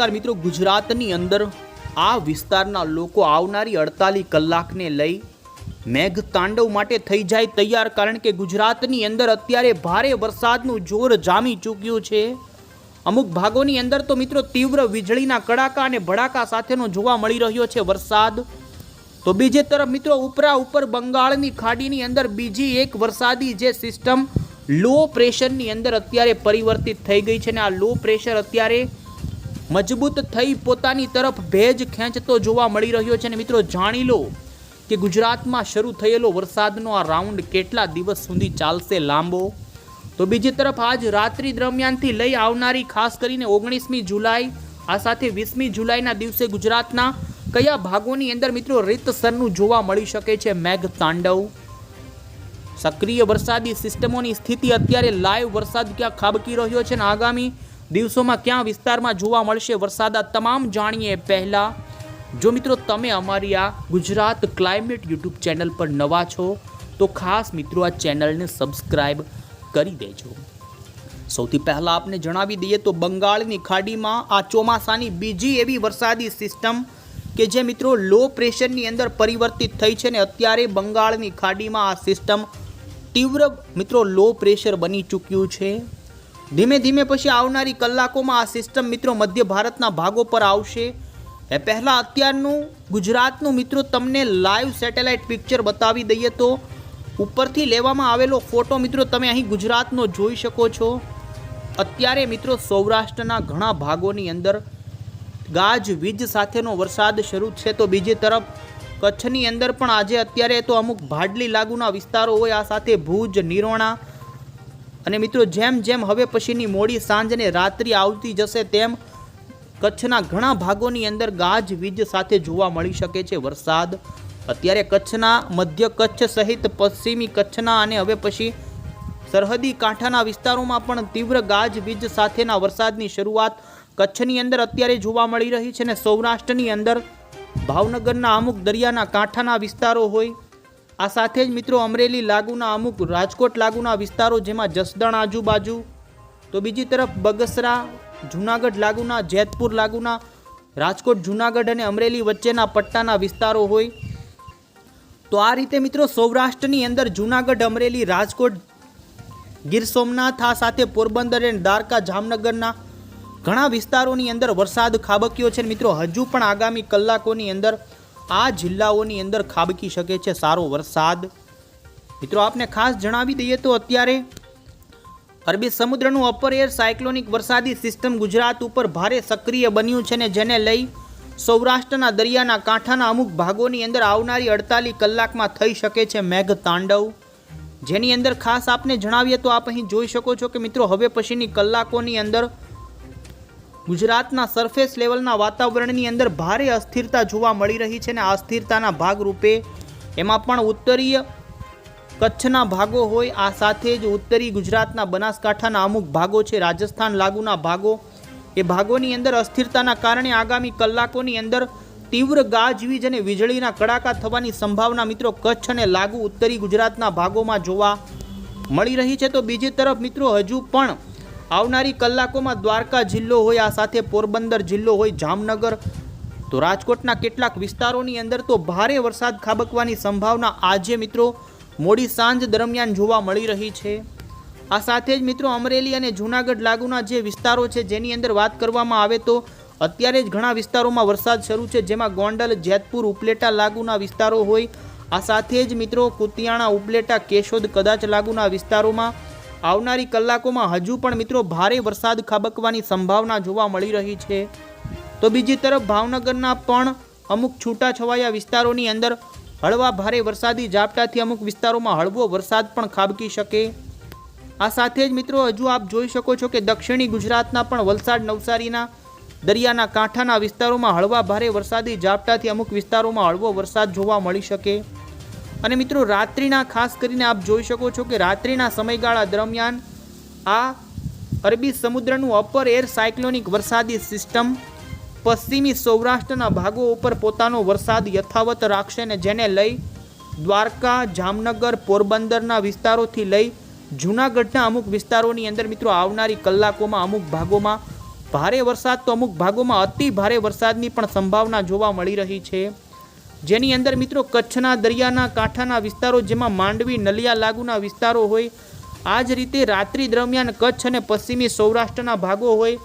નમસ્કાર મિત્રો, ગુજરાતની અંદર આ વિસ્તારના લોકો આવનારી અડતાલીસ કલાકને લઈ મેઘ તાંડવ માટે થઈ જાય તૈયાર. કારણ કે ગુજરાતની અંદર અત્યારે ભારે વરસાદનું જોર જામી ચૂક્યું છે. અમુક ભાગોની અંદર તો મિત્રો તીવ્ર વીજળીના કડાકા અને ભડાકા સાથેનો જોવા મળી રહ્યો છે વરસાદ. તો બીજી તરફ મિત્રો, ઉપરા ઉપર બંગાળની ખાડીની અંદર બીજી એક વરસાદી જે સિસ્ટમ, લો પ્રેશરની અંદર અત્યારે પરિવર્તિત થઈ ગઈ છે અને આ લો પ્રેશર અત્યારે મજબૂત થઈ પોતાની તરફ ભેજ ખેંચતો જોવા મળી રહ્યો છે ને મિત્રો જાણી લો કે ગુજરાતમાં શરૂ થયેલો વરસાદનો આ રાઉન્ડ કેટલા દિવસ સુધી ચાલશે લાંબો? તો બીજી તરફ આજ રાત્રિ દરમિયાનથી લઈ આવનારી ખાસ કરીને ઓગણીસમી જુલાઈ, આ સાથે વીસમી જુલાઈના દિવસે ગુજરાતના કયા ભાગોની અંદર મિત્રો રીતસરનું જોવા મળી શકે છે મેઘ તાંડવ? સક્રિય વરસાદી સિસ્ટમોની સ્થિતિ અત્યારે લાઈવ વરસાદ ક્યાં ખાબકી રહ્યો છે ને આગામી દિવસોમાં ક્યાં વિસ્તારમાં જોવા મળશે વરસાદ આ તમામ જાણીએ પહેલાં. જો મિત્રો તમે અમારી આ ગુજરાત ક્લાઇમેટ યુટ્યુબ ચેનલ પર નવા છો, તો ખાસ મિત્રો આ ચેનલને સબસ્ક્રાઇબ કરી દેજો. સૌથી પહેલાં આપને જણાવી દઈએ તો બંગાળની ખાડીમાં આ ચોમાસાની બીજી એવી વરસાદી સિસ્ટમ કે જે મિત્રો લો પ્રેશરની અંદર પરિવર્તિત થઈ છે ને અત્યારે બંગાળની ખાડીમાં આ સિસ્ટમ તીવ્ર મિત્રો લો પ્રેશર બની ચૂક્યું છે. ધીમે ધીમે પછી આવનારી કલાકોમાં આ સિસ્ટમ મિત્રો મધ્ય ભારતના ભાગો પર આવશે. એ પહેલાં અત્યારનું ગુજરાતનું મિત્રો તમને લાઈવ સેટેલાઇટ પિક્ચર બતાવી દઈએ તો ઉપરથી લેવામાં આવેલો ફોટો મિત્રો તમે અહીં ગુજરાતનો જોઈ શકો છો. અત્યારે મિત્રો સૌરાષ્ટ્રના ઘણા ભાગોની અંદર ગાજ, વીજ સાથેનો વરસાદ શરૂ છે તો બીજી તરફ કચ્છની અંદર પણ આજે અત્યારે તો અમુક ભાડલી લાગુના વિસ્તારો હોય, આ સાથે ભુજ, નિરોણા અને મિત્રો, જેમ જેમ હવે પછીની મોડી સાંજ અને રાત્રિ આવતી જશે, તેમ કચ્છના ઘણા ભાગોની અંદર ગાજવીજ સાથે જોવા મળી શકે છે વરસાદ. અત્યારે કચ્છના મધ્ય કચ્છ સહિત પશ્ચિમી કચ્છના અને હવે પછી સરહદી કાંઠાના વિસ્તારોમાં પણ તીવ્ર ગાજવીજ સાથેના વરસાદની શરૂઆત કચ્છની અંદર અત્યારે જોવા મળી રહી છે ને સૌરાષ્ટ્રની અંદર ભાવનગરના અમુક દરિયાના કાંઠાના વિસ્તારો હોય આ સાથે જ મિત્રો અમરેલી લાગુના અમુક રાજકોટ લાગુના વિસ્તારો જેમાં જસદણ આજુબાજુ, તો બીજી તરફ બગસરા, જૂનાગઢ લાગુના, જેતપુર લાગુના, રાજકોટ, જૂનાગઢ અને અમરેલી વચ્ચેના પટ્ટાના વિસ્તારો હોય. તો આ રીતે મિત્રો સૌરાષ્ટ્રની અંદર જૂનાગઢ, અમરેલી, રાજકોટ, ગીર સોમનાથ, આ સાથે પોરબંદર અને દ્વારકા, જામનગરના ઘણા વિસ્તારોની અંદર વરસાદ ખાબક્યો છે. મિત્રો હજુ પણ આગામી કલાકોની અંદર આ જિલ્લાઓની અંદર ખાબકી શકે છે સારો વરસાદ? મિત્રો, આપને ખાસ જણાવી દઈએ તો અત્યારે અરબી સમુદ્રનું અપર એર સાયક્લોનિક વરસાદી સિસ્ટમ ગુજરાત ઉપર ભારે સક્રિય બન્યું છે ને જેને લઈ સૌરાષ્ટ્રના દરિયાના કાંઠાના અમુક ભાગોની અંદર આવનારી અડતાલીસ કલાકમાં થઈ શકે છે મેઘ તાંડવ જેની અંદર ખાસ આપને જણાવીએ તો આપ અહીં જોઈ શકો છો કે મિત્રો, હવે પછીની કલાકોની અંદર ગુજરાતના સરફેસ લેવલના વાતાવરણની અંદર ભારે અસ્થિરતા જોવા મળી રહી છે અને અસ્થિરતાના ભાગરૂપે એમાં પણ ઉત્તરીય કચ્છના ભાગો હોય, આ સાથે જ ઉત્તરી ગુજરાતના બનાસકાંઠાના અમુક ભાગો છે, રાજસ્થાન લાગુના ભાગો. એ ભાગોની અંદર અસ્થિરતાના કારણે આગામી કલાકોની અંદર તીવ્ર ગાજવીજ અને વીજળીના કડાકા થવાની સંભાવના મિત્રો કચ્છ અને લાગુ ઉત્તરી ગુજરાતના ભાગોમાં જોવા મળી રહી છે. તો બીજી તરફ મિત્રો હજુ પણ આવનારી કલાકોમાં દ્વારકા જિલ્લો હોય, આ સાથે પોરબંદર જિલ્લો હોય, જામનગર. તો રાજકોટના કેટલાક વિસ્તારોની અંદર તો ભારે વરસાદ ખાબકવાની સંભાવના આજે મિત્રો મોડી સાંજ દરમિયાન જોવા મળી રહી છે. આ સાથે જ મિત્રો અમરેલી અને જૂનાગઢ લાગુના જે વિસ્તારો છે, જેની અંદર વાત કરવામાં આવે તો અત્યારે જ ઘણા વિસ્તારોમાં વરસાદ શરૂ છે, જેમાં ગોંડલ, જેતપુર, ઉપલેટા લાગુના વિસ્તારો હોય. આ સાથે જ મિત્રો કુતિયાણા, ઉપલેટા, કેશોદ કદાચ લાગુના વિસ્તારોમાં આવનારી કલાકોમાં હજુ પણ મિત્રો ભારે વરસાદ ખાબકવાની સંભાવના જોવા મળી રહી છે. તો બીજી તરફ ભાવનગરના પણ અમુક છૂટાછવાયા વિસ્તારોની અંદર હળવા ભારે વરસાદી ઝાપટાથી અમુક વિસ્તારોમાં હળવો વરસાદ પણ ખાબકી શકે. આ સાથે જ મિત્રો હજુ આપ જોઈ શકો છો કે દક્ષિણી ગુજરાતના પણ વલસાડ, નવસારીના, દરિયાના કાંઠાના વિસ્તારોમાં હળવા ભારે વરસાદી ઝાપટાથી અમુક વિસ્તારોમાં હળવો વરસાદ જોવા મળી શકે. અને મિત્રો, રાત્રિના ખાસ કરીને આપ જોઈ શકો છો કે રાત્રિના સમયગાળા દરમિયાન આ અરબી સમુદ્રનું અપર એર સાયક્લોનિક વરસાદી સિસ્ટમ પશ્ચિમી સૌરાષ્ટ્રના ભાગો ઉપર પોતાનો વરસાદ યથાવત રાખશે ને જેને લઈ દ્વારકા, જામનગર, પોરબંદરના વિસ્તારોથી લઈ જૂનાગઢના અમુક વિસ્તારોની અંદર મિત્રો, આવનારી કલાકોમાં અમુક ભાગોમાં ભારે વરસાદ તો અમુક ભાગોમાં અતિ ભારે વરસાદની પણ સંભાવના જોવા મળી રહી છે. જેની અંદર મિત્રો કચ્છના દરિયાના કાંઠાના વિસ્તારો જેમાં માંડવી, નલિયા લાગુના વિસ્તારો હોય, આ જ રીતે રાત્રિ દરમિયાન કચ્છ અને પશ્ચિમી સૌરાષ્ટ્રના ભાગો હોય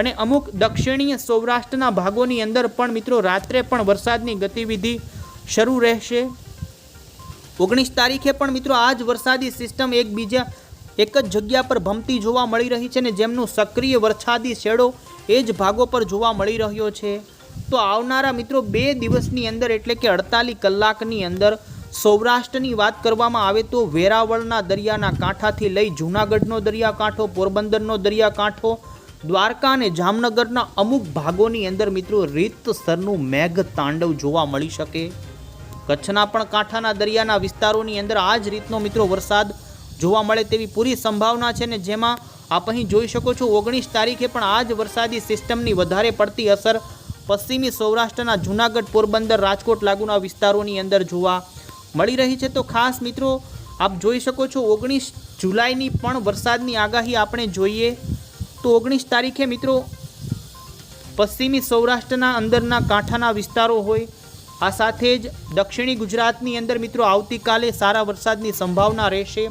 અને અમુક દક્ષિણીય સૌરાષ્ટ્રના ભાગોની અંદર પણ મિત્રો રાત્રે પણ વરસાદની ગતિવિધિ શરૂ રહેશે. ઓગણીસ તારીખે પણ મિત્રો આ જ વરસાદી સિસ્ટમ એકબીજા, એક જ જગ્યા પર ભમતી જોવા મળી રહી છે ને જેમનું સક્રિય વરસાદી શેડો એ જ ભાગો પર જોવા મળી રહ્યો છે. તો આવનારા મિત્રો બે દિવસની અંદર એટલે કે અડતાલીસ કલાકની અંદર સૌરાષ્ટ્રની વાત કરવામાં આવે તો વેરાવળના દરિયાના કાંઠાથી લઈ જૂનાગઢનો દરિયાકાંઠો, પોરબંદરનો દરિયાકાંઠો, દ્વારકા અને જામનગરના અમુક ભાગોની અંદર મિત્રો રીતસરનું મેઘ તાંડવ જોવા મળી શકે. કચ્છના પણ કાંઠાના દરિયાના વિસ્તારોની અંદર આ જ રીતનો મિત્રો વરસાદ જોવા મળે તેવી પૂરી સંભાવના છે ને જેમાં આપ અહીં જોઈ શકો છો ઓગણીસ તારીખે પણ આ જ વરસાદી સિસ્ટમની વધારે પડતી અસર પશ્ચિમી સૌરાષ્ટ્રના જૂનાગઢ પોરબંદર, રાજકોટ લાગુના વિસ્તારોની અંદર જોવા મળી રહી છે. તો ખાસ મિત્રો, આપ જોઈ શકો છો, ઓગણીસ જુલાઈની પણ વરસાદની આગાહી આપણે જોઈએ તો ઓગણીસ તારીખે મિત્રો, પશ્ચિમી સૌરાષ્ટ્રના અંદરના કાંઠાના વિસ્તારો હોય. આ સાથે જ દક્ષિણી ગુજરાતની અંદર મિત્રો, આવતીકાલે સારા વરસાદની સંભાવના રહેશે.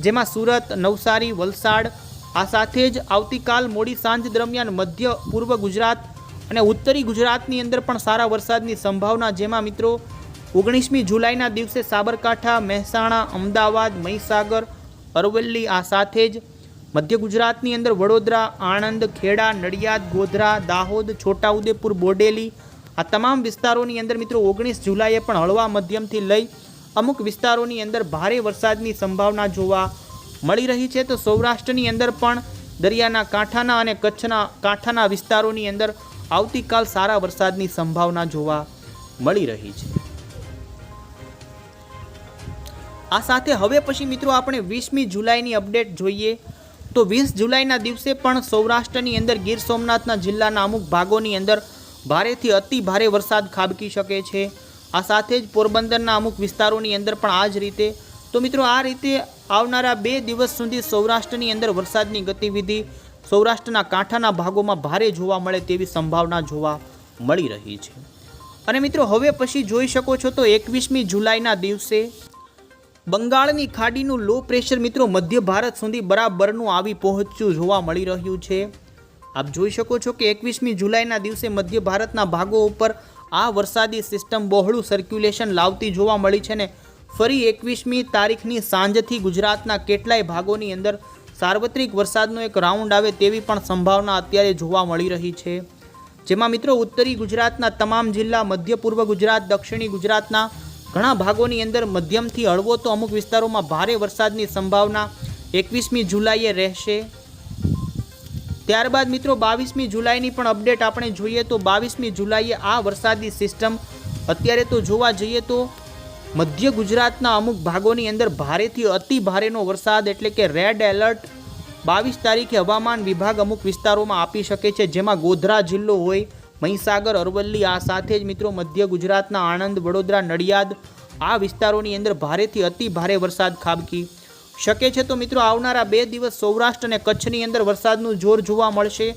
જેમાં સુરત, નવસારી, વલસાડ, આ સાથે જ આવતીકાલ મોડી સાંજ દરમિયાન મધ્ય પૂર્વ ગુજરાત અને ઉત્તરી ગુજરાતની અંદર પણ સારા વરસાદની સંભાવના, જેમાં મિત્રો ઓગણીસમી જુલાઈના દિવસે સાબરકાંઠા, મહેસાણા, અમદાવાદ, મહીસાગર, અરવલ્લી આ સાથે જ મધ્ય ગુજરાતની અંદર વડોદરા, આણંદ, ખેડા, નડિયાદ, ગોધરા, દાહોદ, છોટાઉદેપુર, બોડેલી આ તમામ વિસ્તારોની અંદર મિત્રો ઓગણીસ જુલાઈએ પણ હળવા મધ્યમથી લઈ અમુક વિસ્તારોની અંદર ભારે વરસાદની સંભાવના જોવા મળી રહી છે. તો સૌરાષ્ટ્રની અંદર પણ દરિયાના કાંઠાના અને કચ્છના કાંઠાના વિસ્તારોની અંદર આવતીકાલ સારા વરસાદની સંભાવના જોવા મળી રહી છે. આ સાથે હવે પછી મિત્રો આપણે વીસમી જુલાઈની અપડેટ જોઈએ તો વીસ જુલાઈના દિવસે પણ સૌરાષ્ટ્રની અંદર ગીર સોમનાથના જિલ્લાના અમુક ભાગોની અંદર ભારેથી અતિ ભારે વરસાદ ખાબકી શકે છે. આ સાથે જ પોરબંદરના અમુક વિસ્તારોની અંદર પણ આ જ રીતે. તો મિત્રો આ રીતે આવનારા બે દિવસ સુધી સૌરાષ્ટ્રની અંદર વરસાદની ગતિવિધિ સૌરાષ્ટ્રના કાંઠાના ભાગોમાં ભારે જોવા મળે તેવી સંભાવના જોવા મળી રહી છે. અને મિત્રો, હવે પછી જોઈ શકો છો તો એકવીસમી જુલાઈના દિવસે બંગાળની ખાડીનું લો પ્રેશર મિત્રો મધ્ય ભારત સુધી બરાબરનું આવી પહોંચ્યું જોવા મળી રહ્યું છે. આપ જોઈ શકો છો કે એકવીસમી જુલાઈના દિવસે મધ્ય ભારતના ભાગો ઉપર આ વરસાદી સિસ્ટમ બહોળું સર્ક્યુલેશન લાવતી જોવા મળી છે ને ફરી એકવીસમી તારીખની સાંજથી ગુજરાતના કેટલાય ભાગોની અંદર સાર્વત્રિક વરસાદનો એક રાઉન્ડ આવે તેવી પણ સંભાવના અત્યારે જોવા મળી રહી છે. જેમાં મિત્રો ઉત્તરી ગુજરાતના તમામ જિલ્લા, મધ્ય પૂર્વ ગુજરાત, દક્ષિણી ગુજરાતના ઘણા ભાગોની અંદર મધ્યમથી હળવો તો અમુક વિસ્તારોમાં ભારે વરસાદની સંભાવના એકવીસમી જુલાઈએ રહેશે. ત્યારબાદ મિત્રો બાવીસમી જુલાઈની પણ અપડેટ આપણે જોઈએ તો બાવીસમી જુલાઈએ આ વરસાદી સિસ્ટમ અત્યારે તો જોવા જઈએ તો મધ્ય ગુજરાતના અમુક ભાગોની અંદર ભારેથી અતિ ભારેનો વરસાદ એટલે કે રેડ એલર્ટ બાવીસ તારીખે હવામાન વિભાગ અમુક વિસ્તારોમાં આપી શકે છે, જેમાં ગોધરા જિલ્લો હોય, મહીસાગર, અરવલ્લી, આ સાથે જ મિત્રો મધ્ય ગુજરાતના આણંદ, વડોદરા, નડિયાદ, આ વિસ્તારોની અંદર ભારેથી અતિ ભારે વરસાદ ખાબકી. શકે છે તો મિત્રો આવનારા બે દિવસ સૌરાષ્ટ્ર અને કચ્છની અંદર વરસાદનું જોર જોવા મળશે.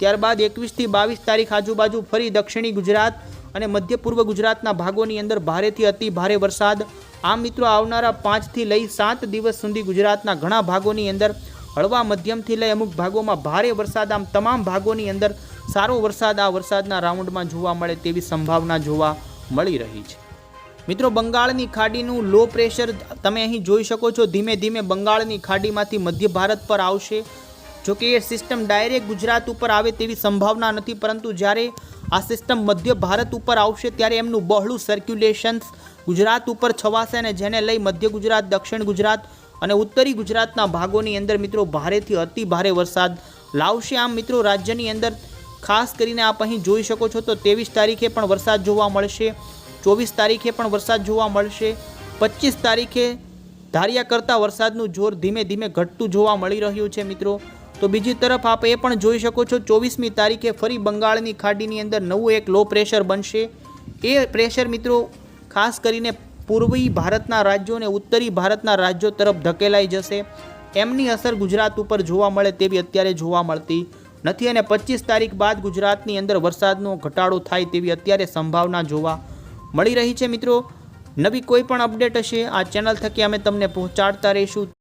ત્યારબાદ એકવીસથી બાવીસ તારીખ આજુબાજુ ફરી દક્ષિણી ગુજરાત અને મધ્ય પૂર્વ ગુજરાતના ભાગોની અંદર ભારેથી અતિ ભારે વરસાદ. આમ મિત્રો આવનારા પાંચથી લઈ સાત દિવસ સુધી ગુજરાતના ઘણા ભાગોની અંદર હળવા મધ્યમથી લઈ અમુક ભાગોમાં ભારે વરસાદ, આમ તમામ ભાગોની અંદર સારો વરસાદ, આ વરસાદના રાઉન્ડમાં જોવા મળે તેવી સંભાવના જોવા મળી રહી છે. મિત્રો બંગાળની ખાડીનું લો પ્રેશર તમે અહીં જોઈ શકો છો, ધીમે ધીમે બંગાળની ખાડીમાંથી મધ્ય ભારત પર આવશે. જો કે એ સિસ્ટમ ડાયરેક્ટ ગુજરાત ઉપર આવે તેવી સંભાવના નથી, પરંતુ જ્યારે આ સિસ્ટમ મધ્ય ભારત ઉપર આવશે ત્યારે એમનું બહોળું સર્ક્યુલેશન્સ ગુજરાત ઉપર છવાશે અને જેને લઈ મધ્ય ગુજરાત, દક્ષિણ ગુજરાત અને ઉત્તરી ગુજરાતના ભાગોની અંદર મિત્રો ભારેથી અતિ ભારે વરસાદ લાવશે. આમ મિત્રો રાજ્યની અંદર ખાસ કરીને આપ અહીં જોઈ શકો છો તો ત્રેવીસ તારીખે પણ વરસાદ જોવા મળશે, ચોવીસ તારીખે પણ વરસાદ જોવા મળશે, પચીસ તારીખે ધાર્યા કરતાં વરસાદનું જોર ધીમે ધીમે ઘટતું જોવા મળી રહ્યું છે મિત્રો. તો બીજી તરફ આપ એ પણ જોઈ શકો છો, ચોવીસમી તારીખે ફરી બંગાળની ખાડીની અંદર નવું એક લો પ્રેશર બનશે. એ પ્રેશર મિત્રો ખાસ કરીને પૂર્વી ભારતના રાજ્યો અને ઉત્તરી ભારતના રાજ્યો તરફ ધકેલાઈ જશે. એમની અસર ગુજરાત ઉપર જોવા મળે તેવી અત્યારે જોવા મળતી નથી અને પચીસ તારીખ બાદ ગુજરાતની અંદર વરસાદનો ઘટાડો થાય તેવી અત્યારે સંભાવના જોવા મળી રહી છે મિત્રો. નવી કોઈ પણ અપડેટ હશે, આ ચેનલ થકી અમે તમને પહોંચાડતા રહીશું.